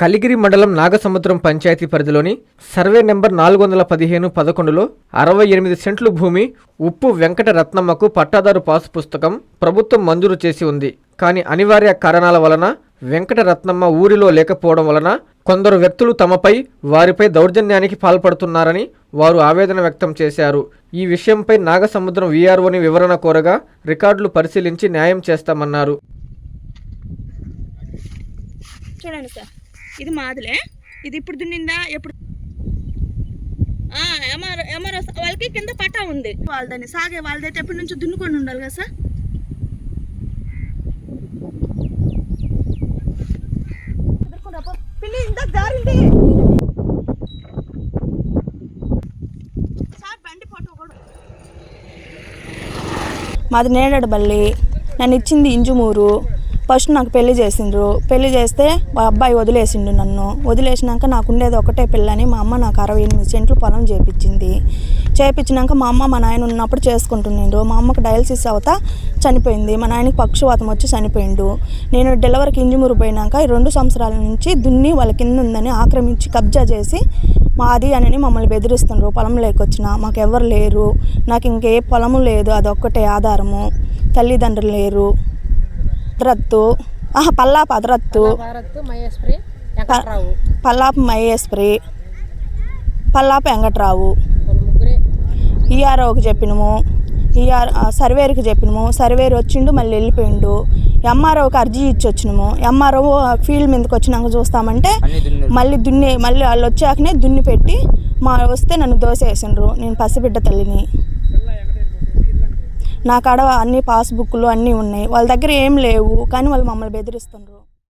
కలిగిరి మండలం నాగసముద్రం పంచాయతీ పరిధిలోని survey number నాలుగు వందల పదిహేను పదకొండులో అరవై ఎనిమిది సెంట్లు భూమి ఉప్పు వెంకట రత్నమ్మకు పట్టాదారు పాసు పుస్తకం ప్రభుత్వం మంజూరు చేసి ఉంది. కానీ అనివార్య కారణాల వలన వెంకట రత్నమ్మ ఊరిలో లేకపోవడం వలన కొందరు వ్యక్తులు తమపై వారిపై దౌర్జన్యానికి పాల్పడుతున్నారని వారు ఆవేదన వ్యక్తం చేశారు. ఈ విషయంపై నాగసముద్రం వీఆర్ఓని వివరణ కోరగా రికార్డులు పరిశీలించి న్యాయం చేస్తామన్నారు. చూడండి సార్. ఇది మాదిలే. ఇది ఇప్పుడు దున్నిందా? ఎప్పుడు? ఎంఆర్ వాళ్ళకి కింద పట్టా ఉంది. వాళ్ళదని సాగే వాళ్ళదైతే ఎప్పటి నుంచి దున్నుకొని ఉండాలి కదా సార్. పిల్లి ఇంత బండి ఫోటో కూడా. మాది నేడడబల్లి నన్ను ఇచ్చింది ఇంజుమూరు. ఫస్ట్ నాకు పెళ్ళి చేసిండ్రు. పెళ్ళి చేస్తే మా అబ్బాయి వదిలేసిండు నన్ను. వదిలేసినాక నాకు ఉండేది ఒకటే పిల్లని మా అమ్మ నాకు అరవై ఎనిమిది సెంట్లు పొలం చేపించింది చేపించినాక మా అమ్మ మా నాయన ఉన్నప్పుడు చేసుకుంటున్నాడు మా అమ్మకు డయాలసిస్ అవుతా చనిపోయింది. మా నాయనకి పక్షవాతం వచ్చి చనిపోయిండు. నేను డెలివరీకి ఇంజుమూరు పోయినాక రెండు సంవత్సరాల నుంచి దున్ని వాళ్ళ కింద ఉందని ఆక్రమించి కబ్జా చేసి మాది అని మమ్మల్ని బెదిరిస్తుండ్రు. పొలం లేకొచ్చిన మాకు ఎవరు లేరు. నాకు ఇంకే పొలము లేదు. అదొక్కటే ఆధారము. తల్లిదండ్రులు లేరు. భద్రత్తు. ఆహా పల్లాప భద్రత్తు. పల్లాప మహేశ్వరి పల్లాప వెంకట్రావు. ఈఆర్ఓకి చెప్పినము. ఈఆర్ సర్వేర్కి చెప్పినము. సర్వేర్ వచ్చిండు మళ్ళీ వెళ్ళిపోయిండు. ఎంఆర్ఓకి అర్జీ ఇచ్చి వచ్చినాము ఎంఆర్ఓ ఫీల్డ్ మీదకి వచ్చినాక చూస్తామంటే మళ్ళీ దున్ని మళ్ళీ వాళ్ళు వచ్చాకనే దున్ని పెట్టి మా వస్తే నన్ను దోసేసిండ్రు. నేను పసిబిడ్డ తల్లిని. నా కాడ అన్ని పాస్బుక్లు అన్నీ ఉన్నాయి. వాళ్ళ దగ్గర ఏం లేవు. కానీ వాళ్ళు మమ్మల్ని బెదిరిస్తుండ్రు.